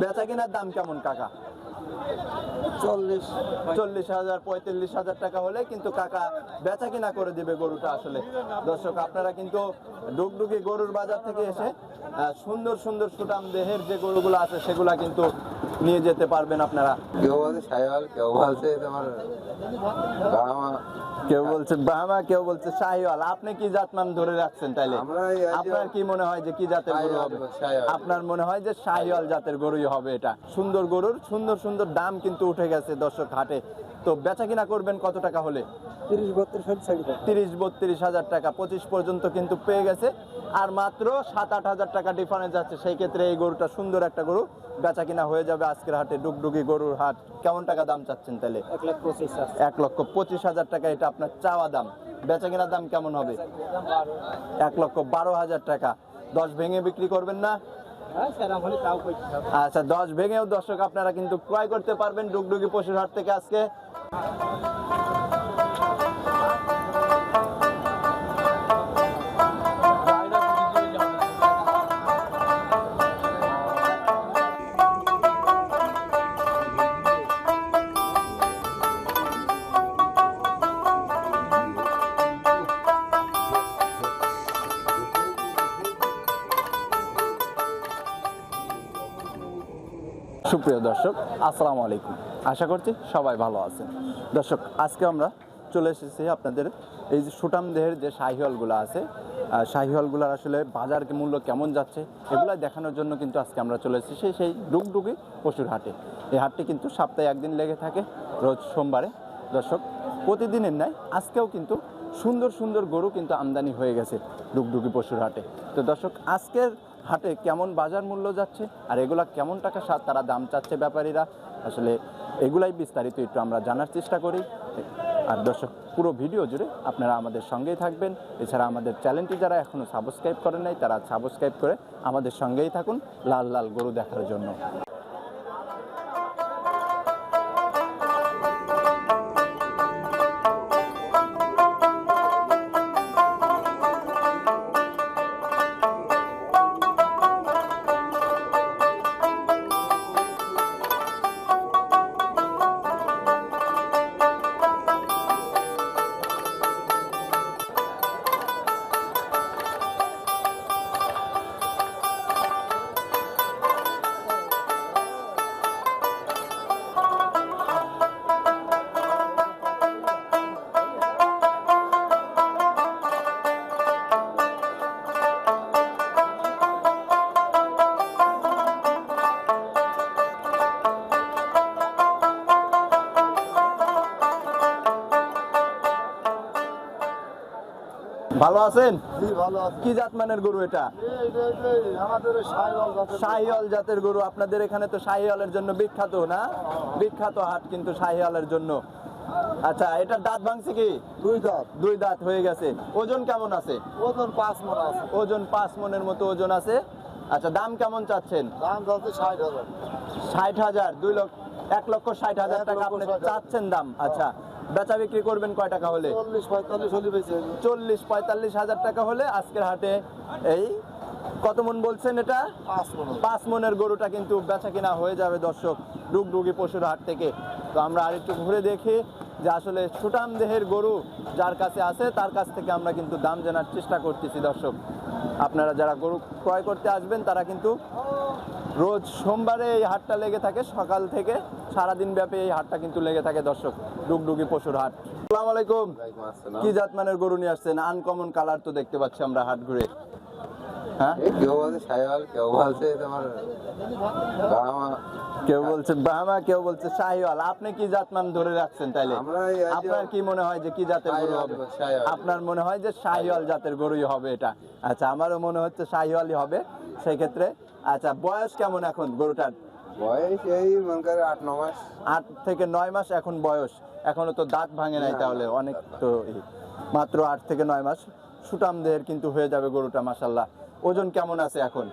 বেচা কেনার দাম কেমন কাকা? চল্লিশ। চল্লিশ হাজার পঁয়তাল্লিশ হাজার টাকা হলে কিন্তু কাকা বেচা কিনা করে দিবে গরুটা আসলে। দর্শক আপনারা কিন্তু ডুগডুগি গরুর বাজার থেকে এসে সুন্দর সুন্দর সুটাম দেহের যে গরুগুলো আছে সেগুলা কিন্তু নিয়ে যেতে পারবেন আপনারা। কেউ বলছে সাইওয়াল কেউ বলছে তোমার কেউ বলছে ব্রাহ্মা কেউ বলছে শাহিওয়াল। আপনি কি জাতমান ধরে রাখছেন তাইলে? আপনার কি মনে হয় যে কি জাতের গরু হবে। আপনার মনে হয় যে শাহিওয়াল জাতের গরুই হবে এটা? সুন্দর গরুর সুন্দর সুন্দর দাম কিন্তু উঠে গেছে দর্শক হাটে। তো বেচা কিনা করবেন কত টাকা হলে? তিরিশ তিরিশ বত্রিশ হাজার টাকা। পঁচিশ পর্যন্ত কিন্তু পেয়ে গেছে। আর মাত্র সাত আট হাজার টাকা ডিফারেন্স আছে। সেই ক্ষেত্রে এই গরুটা সুন্দর একটা গরু। বেচা কিনা হয়ে যাবে আজকের হাটে ডুগডুগি গরুর হাট। কেমন টাকা দাম চাচ্ছেন তাহলে? এক লক্ষ পঁচিশ হাজার। টাকা এটা আপনার চাওয়া দাম। বেচা কেনার দাম কেমন হবে? এক লক্ষ বারো হাজার টাকা। দশ ভেঙে বিক্রি করবেন না? হ্যাঁ আচ্ছা দশ ভেঙেও দর্শক আপনারা কিন্তু ক্রয় করতে পারবেন ডুগডুগি পশুর হাট থেকে আজকে। সুপ্রিয় দর্শক আসসালামু আলাইকুম। আশা করছি সবাই ভালো আছেন। দর্শক আজকে আমরা চলে এসেছি আপনাদের এই যে সুটাম দেহের যে শাহিওয়ালগুলো আছে আহ, শাহিওয়ালগুলোর আসলে বাজার মূল্য কেমন যাচ্ছে এগুলো দেখানোর জন্য কিন্তু আজকে আমরা চলে এসেছি সেই সেই ডুগডুগি পশুর হাটে। এই হাটটি কিন্তু সপ্তাহে একদিন লেগে থাকে রোজ সোমবারে। দর্শক প্রতিদিনের ন্যায় আজকেও কিন্তু সুন্দর সুন্দর গরু কিন্তু আমদানি হয়ে গেছে ডুগডুগি পশুর হাটে। তো দর্শক আজকের হাটে কেমন বাজার মূল্য যাচ্ছে আর এগুলা কেমন টাকা তারা দাম চাচ্ছে ব্যাপারীরা? আসলে এগুলাই বিস্তারিত একটু আমরা জানার চেষ্টা করি। আর দর্শক, পুরো ভিডিও জুড়ে আপনারা আমাদের সঙ্গেই থাকবেন। এছাড়া আমাদের চ্যানেলটি যারা এখনও সাবস্ক্রাইব করেন নাই, তারা সাবস্ক্রাইব করে আমাদের সঙ্গেই থাকুন। লাল লাল গরু দেখার জন্য। ভালো আছেন? কি জাত মানের গরু এটা? শাহিওয়াল জাতের গরু। আপনাদের এখানে তো শাহিওয়ালের জন্য বিখ্যাত না? বিখ্যাত হাট কিন্তু শাহিওয়ালের জন্য। আচ্ছা এটা দাঁত ভাঙছে কি? দুই দাঁত। দুই দাঁত হয়ে গেছে। ওজন কেমন আছে? ওজন পাঁচ মন আছে। ওজন পাঁচ মনের মতো ওজন আছে। আচ্ছা দাম কেমন চাচ্ছেন? দাম যাচ্ছে ষাট হাজার। ষাট হাজার দুই লক্ষ এক লক্ষ ষাট হাজার টাকা আপনি চাচ্ছেন দাম। আচ্ছা বেচা বিক্রি করবেন কয় টাকা হলে? চল্লিশ পঁয়তাল্লিশ হাজার টাকা হলে আজকের হাটে এই কত মন বলছেন এটা? পাঁচ পাঁচ মনের গরুটা কিন্তু বেচা কিনা হয়ে যাবে দর্শক ডুগডুগি পশুর হাট থেকে। তো আমরা আরেকটু ঘুরে দেখি যে আসলে সুটাম দেহের গরু যার কাছে আছে তার কাছ থেকে আমরা কিন্তু দাম জানার চেষ্টা করতেছি দর্শক। আপনারা যারা গরু ক্রয় করতে আসবেন তারা কিন্তু রোজ সোমবারে এই হাটটা লেগে থাকে সকাল থেকে সারাদিন ব্যাপী এই হাটটা কিন্তু লেগে থাকে দর্শক ডুগডুগি পশুর হাট। আসসালামু আলাইকুম। কি জাত মানের গরু নিয়ে আসছেন? আনকমন কালার তো দেখতে পাচ্ছি আমরা হাট ঘুরে। হ্যাঁ? কেউ বলছে সাইওয়াল কেউ বলছে তোমার গামা কেউ বলছে ব্রাহ্মা কেউ বলছে শাহিওয়াল। আপনি কি জাতমান ধরে রাখছেন তাইলে? আপনার কি মনে হয় যে কি জাতের গরু হবে। আপনার মনে হয় যে শাহিওয়াল জাতের গরুই হবে এটা? আচ্ছা আমারও মনে হচ্ছে শাহিওয়ালই হবে। সেই ক্ষেত্রে? আচ্ছা বয়স কেমন এখন গরুটার? বয়স এই মনে করে আট ন মাস। আট থেকে নয় মাস এখন বয়স। এখনও তো দাঁত ভাঙে নাই তাহলে অনেক তো মাত্র আট থেকে নয় মাস। সুটাম দেহের কিন্তু হয়ে যাবে গরুটা মাসাল্লাহ ওজন কেমন আছে এখন?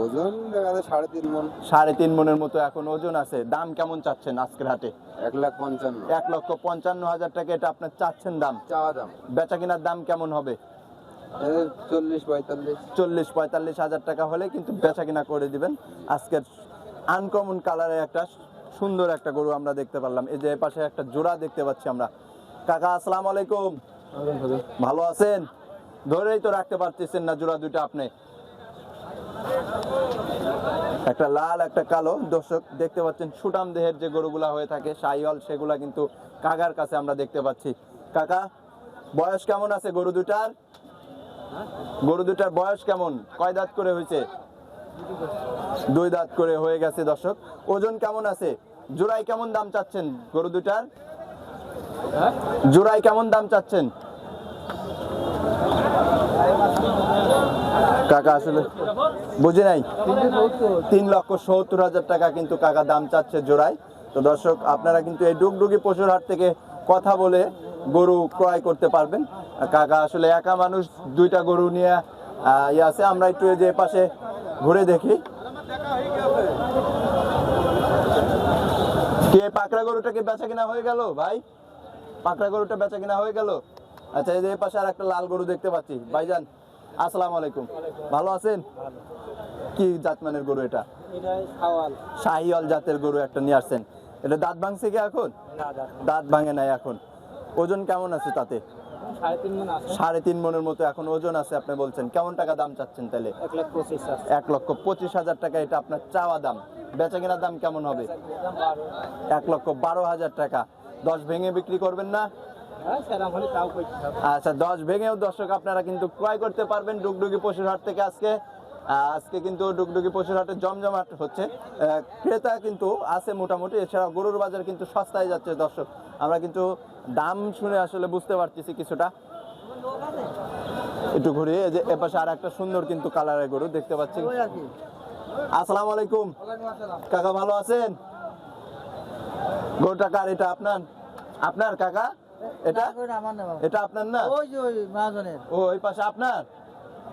ওজন দেখা যায় সাড়ে তিন মন। সাড়ে তিন মনের মতো এখন ওজন আছে। দাম কেমন চাচ্ছেন আজকের হাটে? এক লাখ পঞ্চান্ন। এক লক্ষ পঞ্চান্ন হাজার টাকা এটা আপনার চাচ্ছেন দাম? চাওয়া দাম। বেচা কেনার দাম কেমন হবে? চল্লিশ, পঁয়তাল্লিশ হাজার টাকা হলে কিন্তু বেচা কিনা করে দিবেন। আজকের আনকমন কালারের একটা সুন্দর একটা গরু আমরা দেখতে পারলাম। এই যে পাশে একটা জোড়া দেখতে পাচ্ছি আমরা। কাকা, আসসালামু আলাইকুম। ভালো আছেন? ধরেই তো রাখতে পারতেছেন না জোড়া দুটো আপনি। একটা লাল, একটা কালো। দর্শক, দেখতে পাচ্ছেন সুটাম দেহের যে গরুগুলা হয়ে থাকে সাইহল সেগুলা কিন্তু কাকার কাছে আমরা দেখতে পাচ্ছি। কাকা, বয়স কেমন আছে গরু দুটার গরু দুটার বয়স কেমন? কয় দাঁত করে হয়েছে? দুই দাঁত করে হয়ে গেছে, দর্শক। ওজন কেমন আছে? জোড়াই কেমন দাম চাচ্ছেন গরু দুটার? জোড়াই কেমন দাম চাচ্ছেন? কাকা আসলে বুঝে নাই? তিন লক্ষ সত্তর হাজার টাকা কিন্তু কাকা দাম চাচ্ছে জোড়ায়। তো দর্শক, আপনারা কিন্তু এই ডুগডুগি পশুর হাট থেকে কথা বলে গরু ক্রয় করতে পারবেন। কাকা আসলে একা মানুষ দুইটা গরু নিয়ে ইয়ে আছে। আমরা একটু যে পাশে ঘুরে দেখি। কে পাকড়া গরুটা কি বেচা কিনা হয়ে গেল? ভাই পাকড়া গরুটা বেচা কিনা হয়ে গেল? আচ্ছা এই যে পাশে আর একটা লাল গরু দেখতে পাচ্ছি। ভাইজান আসসালামু আলাইকুম। ভালো আছেন? কি জাতমানের গরু এটা? শাহিওয়াল জাতের গরু একটা নিয়ে আসছেন। এটা দাঁত ভাঙছে কি এখন? দাঁত ভাঙে নাই এখন। ওজন কেমন আছে তাতে? সাড়ে তিন মনের মতো এখন ওজন আছে আপনি বলছেন। কেমন টাকা দাম চাচ্ছেন তাহলে? এক লক্ষ পঁচিশ হাজার। টাকা এটা আপনার চাওয়া দাম। বেচা কেনার দাম কেমন হবে? এক লক্ষ বারো হাজার টাকা। দশ ভেঙে বিক্রি করবেন না? আচ্ছা দশ ভেঙেও দর্শক আপনারা কিন্তু ক্রয় করতে পারবেন ডুগডুগি পশুর হাট থেকে আজকে। আজকে কিন্তু ডুগডুগি পশুর হাটে জমজমাট হচ্ছে। ক্রেতা কিন্তু আছে মোটামুটি এছাড়া গরুর বাজার কিন্তু সস্তায় যাচ্ছে দর্শক। আমরা কিন্তু দাম শুনে আসলে বুঝতে পারতেছি কিছুটা। একটু ঘুরে এই যে এপাশে আর একটা সুন্দর কিন্তু কালারের গরু দেখতে পাচ্ছি। আসসালামু আলাইকুম। কাকা ভালো আছেন? গরুটা কার এটা আপনার? আপনার কাকা? এটা? এটা আপনার না? ওই ওই মহাজনের। ওই পাশে আপনার?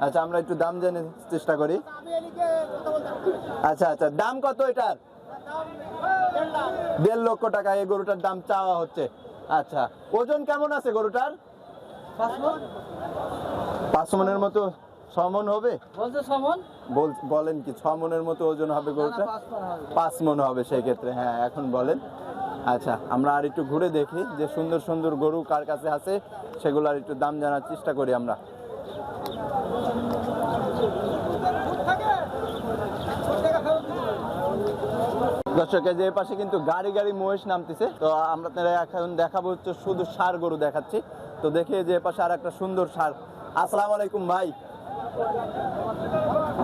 আচ্ছা আমরা একটু দাম জেনে চেষ্টা করি। আচ্ছা আচ্ছা দাম কত এটার? দেড় লক্ষ টাকা এই গরুটার দাম চাওয়া হচ্ছে। আচ্ছা ওজন কেমন আছে গরুটার? পাঁচ মনের মতো ছ মন হবে বলেন কি ছ মনের মতো ওজন হবে গরুটা পাঁচ মন হবে। সেই ক্ষেত্রে হ্যাঁ এখন বলেন। আচ্ছা আমরা আর একটু ঘুরে দেখি যে সুন্দর সুন্দর গরু কার কাছে আছে সেগুলো আর একটু দাম জানার চেষ্টা করি আমরা। দর্শকের যে পাশে কিন্তু গাড়ি গাড়ি মহেশ নামতেছে, তো আমরা এখন দেখাবো হচ্ছে শুধু সার গরু দেখাচ্ছি। তো দেখে যে পাশে আর একটা সুন্দর সার। আসসালামু আলাইকুম ভাই।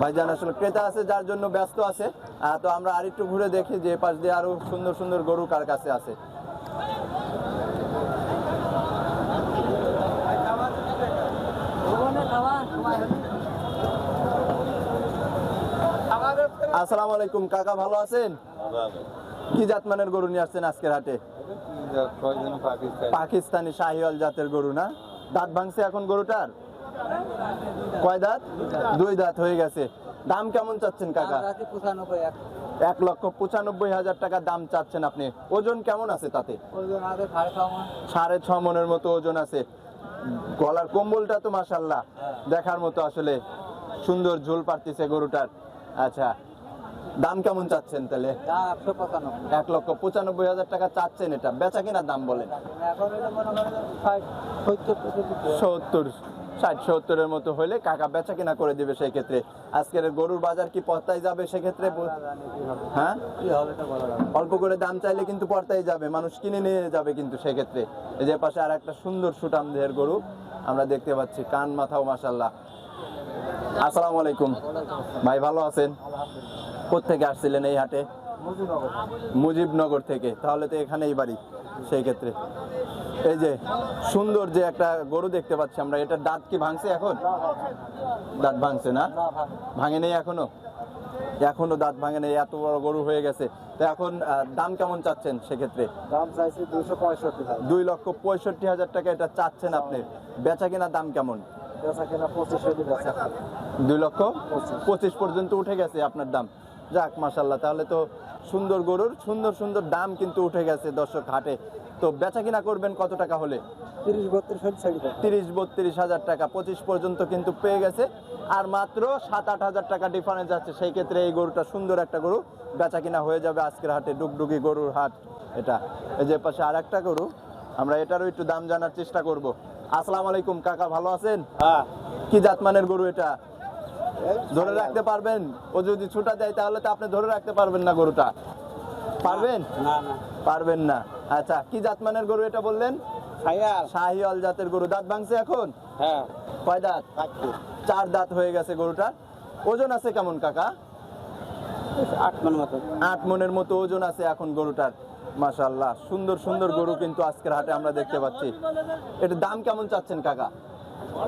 ভাই ভাইজান আসলে ক্রেতা আছে, যার জন্য ব্যস্ত আছে। তো আমরা আরেকটু ঘুরে দেখি যে পাশ দিয়ে আরও সুন্দর সুন্দর গরু কার কাছে আছে। আসসালামু আলাইকুম, কাকা ভালো আছেন? কি জাতমানের গরু নিয়ে আসছেন আজকের হাটে? পাকিস্তানি শাহিওয়াল জাতের গরু না? দাঁত ভাঙছে এখন গরুটার? কয় দাঁত? দুই দাঁত হয়ে গেছে। দাম কেমন চাচ্ছেন কাকা? এক লক্ষ পঁচানব্বই হাজার টাকা দাম চাচ্ছেন আপনি। ওজন কেমন আছে তাতে? সাড়ে ছ মনের মতো ওজন আছে। গলার কম্বলটা তো মাসাল্লাহ দেখার মতো আসলে। সুন্দর ঝোল পারতেছে গরুটার। আচ্ছা। দাম কেমন চাচ্ছেন তাহলে? এক লক্ষ পঁচানব্বই হাজার টাকা চাচ্ছেন এটা। বেচা কিনা দাম বলেন? সত্তর ষাট সত্তরের মতো হলে কাকা বেচা কিনা করে দিবে সেই ক্ষেত্রে আজকের গরুর বাজার কি পর্তায় যাবে সেক্ষেত্রে? হ্যাঁ। অল্প করে দাম চাইলে কিন্তু পর্তায় যাবে। মানুষ কিনে নিয়ে যাবে কিন্তু সেক্ষেত্রে। এই যে পাশে আর একটা সুন্দর সুটাম দেহের গরু আমরা দেখতে পাচ্ছি কান মাথাও মাসাল্লাহ আসসালামু আলাইকুম। ভাই ভালো আছেন? কোথেকে আসছিলেন এই হাটে? মুজিবনগর থেকে। তাহলে তো এখানেই বাড়ি সেই ক্ষেত্রে। এই যে সুন্দর যে একটা গরু দেখতে পাচ্ছি আমরা এটা দাঁত কি ভাঙছে এখন? দাঁত ভাঙছে না? ভাঙে নেই এখনও? এখনও দাঁত ভাঙে নেই এত বড় গরু হয়ে গেছে। তো এখন দাম কেমন চাচ্ছেন সেক্ষেত্রে? দাম চাইছি দুশো পঁয়ষট্টি দুই লক্ষ পঁয়ষট্টি হাজার টাকা এটা চাচ্ছেন আপনি। বেচা কেনা দাম কেমন? দুই লক্ষ। পঁচিশ পর্যন্ত উঠে গেছে আপনার দাম। যাক মাসাল্লাহ তাহলে তো সুন্দর গরুর সুন্দর সুন্দর দাম কিন্তু উঠে গেছে দর্শক হাটে। তো বেচা কিনা করবেন কত টাকা হলে? তিরিশ বত্রিশ হাজার টাকা পঁচিশ পর্যন্ত কিন্তু পেয়ে গেছে। আর মাত্র সাত আট হাজার টাকা ডিফারেন্স আছে সেই ক্ষেত্রে এই গরুটা সুন্দর একটা গরু বেচা কিনা হয়ে যাবে আজকের হাটে ডুগডুগি গরুর হাট। এটা এই যে পাশে আর একটা গরু আমরা এটারও একটু দাম জানার চেষ্টা করব। আসসালামু আলাইকুম কাকা ভালো আছেন? হ্যাঁ। কি জাতমানের গরু এটা? ধরে রাখতে পারবেন। ও যদি ছুটা দেয় তাহলে তো আপনি ধরে রাখতে পারবেন না গরুটা। পারবেন? না না পারবেন না। আচ্ছা কি জাতমানের গরু এটা বললেন? খায়াল শাহিওয়াল জাতের গরু। দাঁত ভাঙছে এখন? হ্যাঁ। কয় দাঁত? চার দাঁত হয়ে গেছে গরুটার ওজন আছে কেমন কাকা? আট মান মতো। আট মনের মতো ওজন আছে এখন গরুটার। মাশাল্লাহ সুন্দর সুন্দর গরু কিন্তু আজকের হাটে আমরা দেখতে পাচ্ছি। এটার দাম কেমন চাচ্ছেন কাকা?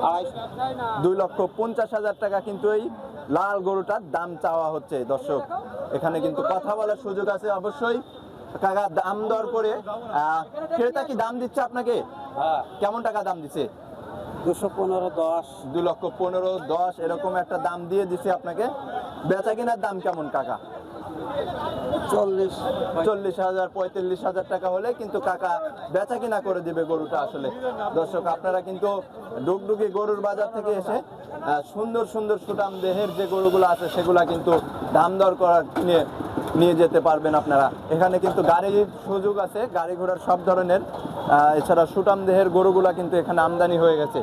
আড়াইশো দুই লক্ষ পঞ্চাশ হাজার টাকা কিন্তু এই লাল গরুটার দাম চাওয়া হচ্ছে। দর্শক এখানে কিন্তু কথা বলার সুযোগ আছে অবশ্যই। কাকা দাম দর করে ক্রেতা কি দাম দিচ্ছে আপনাকে? হ্যাঁ। কেমন টাকা দাম দিচ্ছে? দুশো পনেরো দশ। দু লক্ষ পনেরো দশ এরকম একটা দাম দিয়ে দিছে আপনাকে। বেচা কেনার দাম কেমন কাকা? চল্লিশ চল্লিশ হাজার, পঁয়তাল্লিশ হাজার টাকা হলে কিন্তু কাকা বেচা কিনা করে দিবে গরুটা আসলে। দর্শক, আপনারা কিন্তু ডুগডুগি গরুর বাজার থেকে এসে সুন্দর সুন্দর সুটাম দেহের যে গরুগুলো আছে, সেগুলা কিন্তু দাম দর করা নিয়ে নিয়ে যেতে পারবেন আপনারা। এখানে কিন্তু গাড়ির সুযোগ আছে, গাড়ি ঘোড়ার সব ধরনের এছাড়া সুটাম দেহের গরুগুলা কিন্তু এখানে আমদানি হয়ে গেছে।